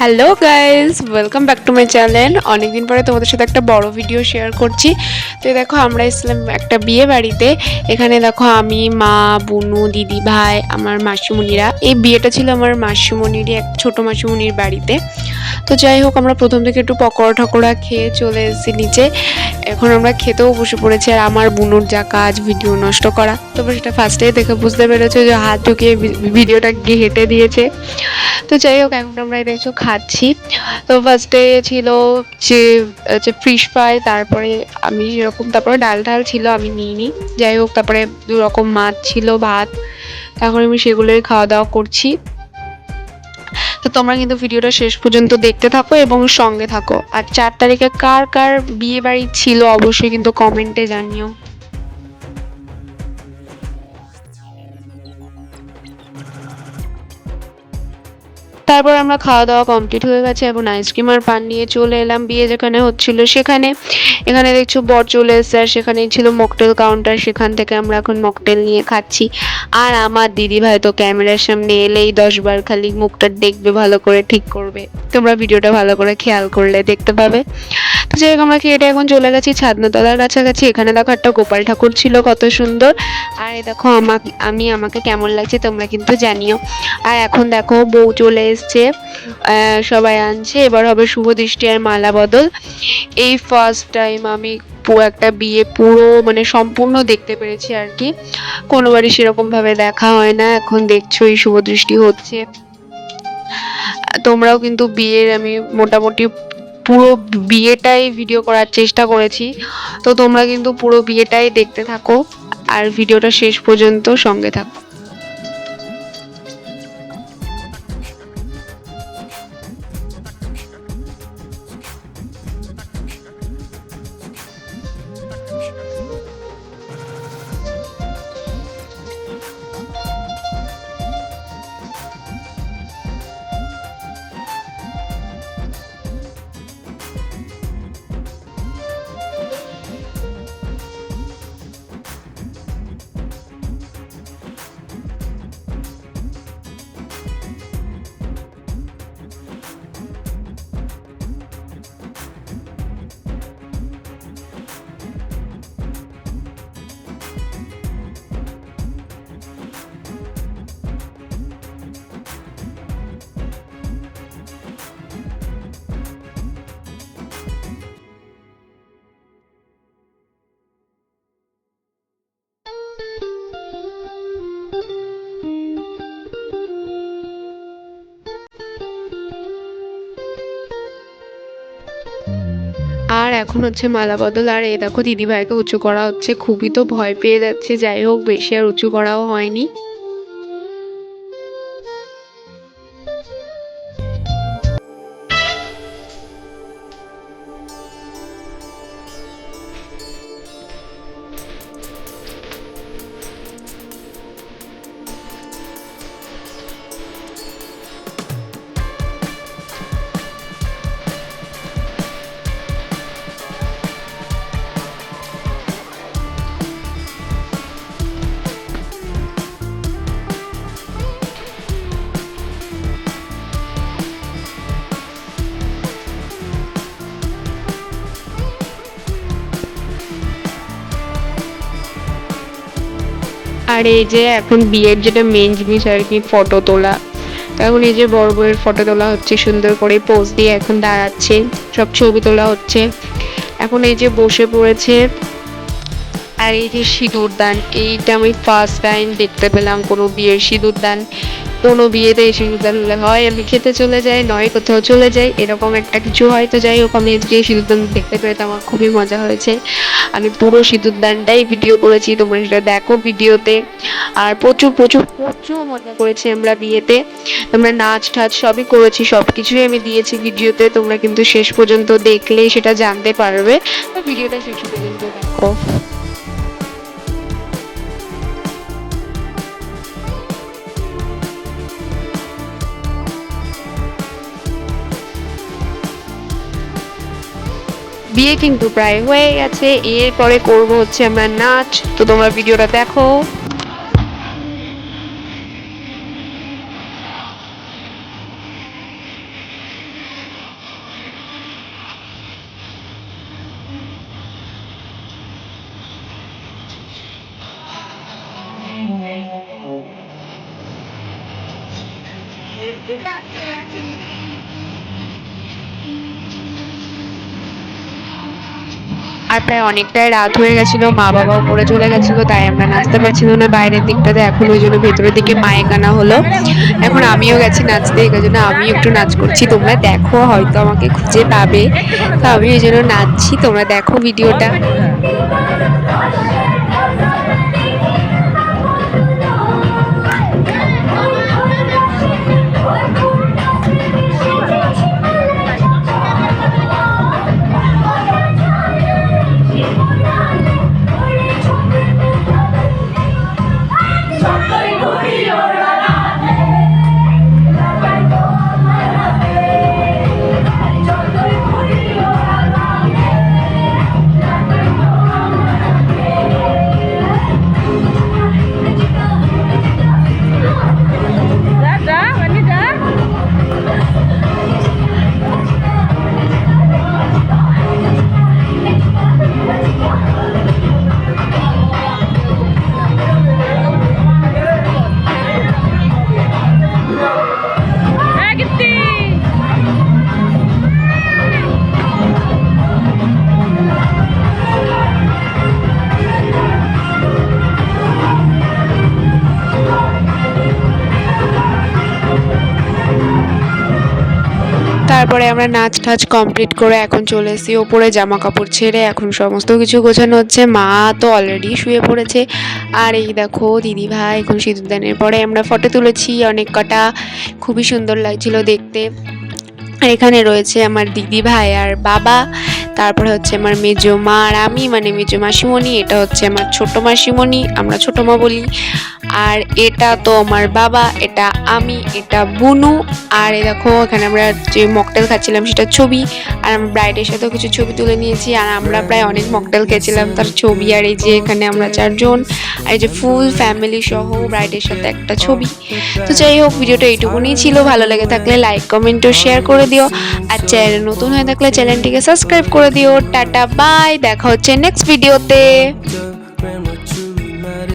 Hello guys welcome back to my channel অনেকদিন পরে তোমাদের সাথে একটা বড় ভিডিও শেয়ার করছি। তো দেখো, আমরা এসেছিলাম একটা বিয়ে বাড়িতে। এখানে দেখো, আমি, মা, বুনু, দিদি, ভাই, আমার মাসিমণিরা। এই বিয়েটা ছিল আমার মাসিমণিরই এক, ছোট মাসিমণির বাড়িতে। তো যাই হোক, আমরা প্রথম থেকে একটু পকোড়া ঠকোড়া খেয়ে চলে এসেছি নিচে। এখন আমরা খেতেও বসে পড়েছি আর আমার, বুনুর যা কাজ ভিডিও নষ্ট করা। তোমরা সেটা ফার্স্টেই দেখে বুঝতে পেরেছ যে হাত ঢুকিয়ে ভিডিওটা হেঁটে দিয়েছে। তো যাই হোক, এখন আমরা এটা কিছু খাচ্ছি। তো ফার্স্টে ছিল যে যে ফিশ ফ্রাই তারপরে আমি যেরকম, তারপরে ডাল ডাল ছিল, আমি নিইনি। যাই হোক, তারপরে দু রকম মাছ ছিল, ভাত। তারপরে আমি সেগুলোই খাওয়া দাওয়া করছি। তো তোমরা কিন্তু ভিডিওটা শেষ পর্যন্ত দেখতে থাকো এবং সঙ্গে থাকো। আর চার তারিখে কার কার বিয়ে বাড়ি ছিল, অবশ্যই কিন্তু কমেন্টে জানিও। তারপর আমরা খাওয়া দাওয়া কমপ্লিট হয়ে গেছে এবং আইসক্রিম আর পান নিয়ে চলে এলাম। বিয়ে যেখানে হচ্ছিল সেখানে। এখানে দেখছ বর চলে এসছে আর সেখানেই ছিল মকটেল কাউন্টার সেখান থেকে আমরা এখন মকটেল নিয়ে খাচ্ছি। আর আমার দিদি ভাই তো ক্যামেরার সামনে এলেই দশ বার খালি মুখটা দেখবে, ভালো করে ঠিক করবে। তোমরা ভিডিওটা ভালো করে খেয়াল করলে দেখতে পাবে। তো যাই হোক, আমরা খেয়েটা এখন চলে গেছি ছাদনাতলার কাছাকাছি। এখানে দেখো একটা গোপাল ঠাকুর ছিল কত সুন্দর। আর দেখো, আমাকে আমি আমাকে কেমন লাগছে তোমরা কিন্তু জানিও। আর এখন দেখো বউ চলে এসছে সবাই আনছে। এবার হবে শুভ দৃষ্টি আর মালা বদল। এই ফার্স্ট টাইম আমি একটা বিয়ে পুরো মানে সম্পূর্ণ দেখতে পেরেছি আর কি। কোনোবারই সেরকম ভাবে দেখা হয় না। এখন দেখছ এই শুভ দৃষ্টি হচ্ছে। তোমরাও কিন্তু বিয়ের আমি মোটামুটি পুরো বিয়েটাই ভিডিও করার চেষ্টা করেছি। তো তোমরা কিন্তু পুরো বিয়েটাই দেখতে থাকো। আর ভিডিওটা শেষ পর্যন্ত সঙ্গে থাকো। এখন হচ্ছে মালা বদল। আর এ দেখো দিদিভাইকে উঁচু করা হচ্ছে। খুবই তো ভয় পেয়ে যাচ্ছে। যাই হোক, বেশি আর উঁচু করাও হয়নি। আর এই যে এখন বিয়ের যেটা মেন জিনিস আর কি ফটো তোলা। এখন এই যে বড় বউয়ের ফটো তোলা হচ্ছে, সুন্দর করে পোজ দিয়ে এখন দাঁড়াচ্ছে, সব ছবি তোলা হচ্ছে। এখন এই যে বসে পড়েছে, আর এই যে সিঁদুর দান এইটা আমি ফার্স্ট টাইম দেখতে পেলাম কোনো বিয়ের সিঁদুর দান কোনো বিয়েতে সিঁদুর হয়, আমি খেতে চলে যাই, নয় কোথাও চলে যাই, এরকম একটা কিছু হয়তো যাই হোক, আমি আজকে সিঁদুরদান দেখতে পেরে তো আমার খুবই মজা হয়েছে। আমি পুরো সিঁদুরদানটাই ভিডিও করেছি, তোমরা সেটা দেখো ভিডিওতে আর প্রচুর প্রচুর প্রচুর মজা করেছি আমরা বিয়েতে। আমরা নাচ টাচ সবই করেছি সব কিছুই আমি দিয়েছি ভিডিওতে তোমরা কিন্তু শেষ পর্যন্ত দেখলেই সেটা জানতে পারবে। ভিডিওটা শেষ পর্যন্ত দেখো। বিয়ে কিন্তু প্রায় হয়ে গেছে এরপরে করব হচ্ছে আমরা নাচ তো তোমরা ভিডিওটা দেখো Yeah. আর প্রায় অনেকটাই রাত হয়ে গেছিল, মা বাবাও পরে চলে গেছিল, তাই আমরা নাচতে পারছিলাম না। বাইরের দিকটাতে এখন ওই জন্য ভেতরের দিকে মায়ে আনা হলো। এখন আমিও গেছি নাচতে, এই জন্য আমি একটু নাচ করছি। তোমরা দেখো, হয়তো আমাকে খুঁজে পাবে। তো আমি ওই জন্য নাচছি, তোমরা দেখো ভিডিওটা। তারপরে আমরা নাচ টাচ কমপ্লিট করে এখন চলে এসেছি ওপরে জামা কাপড় ছেড়ে, এখন সমস্ত কিছু গোছানো হচ্ছে। মা তো অলরেডি শুয়ে পড়েছে। আর এই দেখো দিদি ভাই, এখন সিঁদুরদানের পরে আমরা ফটো তুলেছি অনেক কটা। খুবই সুন্দর লাগছিল দেখতে। আর এখানে রয়েছে আমার দিদি ভাই আর বাবা, তারপরে হচ্ছে আমার মেজো মা আর আমি মানে মেজো মাসিমণি, এটা হচ্ছে আমার ছোট মাসিমণি, আমরা ছোট মা বলি। আর এটা তো আমার বাবা, এটা আমি, এটা বুনু, আর এই দেখো এখানে আমরা যে মকটেল খাচ্ছিলাম সেটা ছবি, আর আমার ব্রাইডের সাথেও কিছু ছবি তুলে নিয়েছি, আর আমরা প্রায় অনেক মকটেল খেয়েছিলাম তার ছবি, আর এই যে এখানে আমরা চারজন, আর এই যে ফুল ফ্যামিলি সহ ব্রাইডের সাথে একটা ছবি। তো যাই হোক, ভিডিওটা এইটুকুনি ছিল, ভালো লেগে থাকলে লাইক, কমেন্ট ও শেয়ার করে দিও। আর চ্যানেল নতুন হয়ে থাকলে চ্যানেলটিকে সাবস্ক্রাইব করে দিও। টাটা বাই দেখা হচ্ছে নেক্সট ভিডিওতে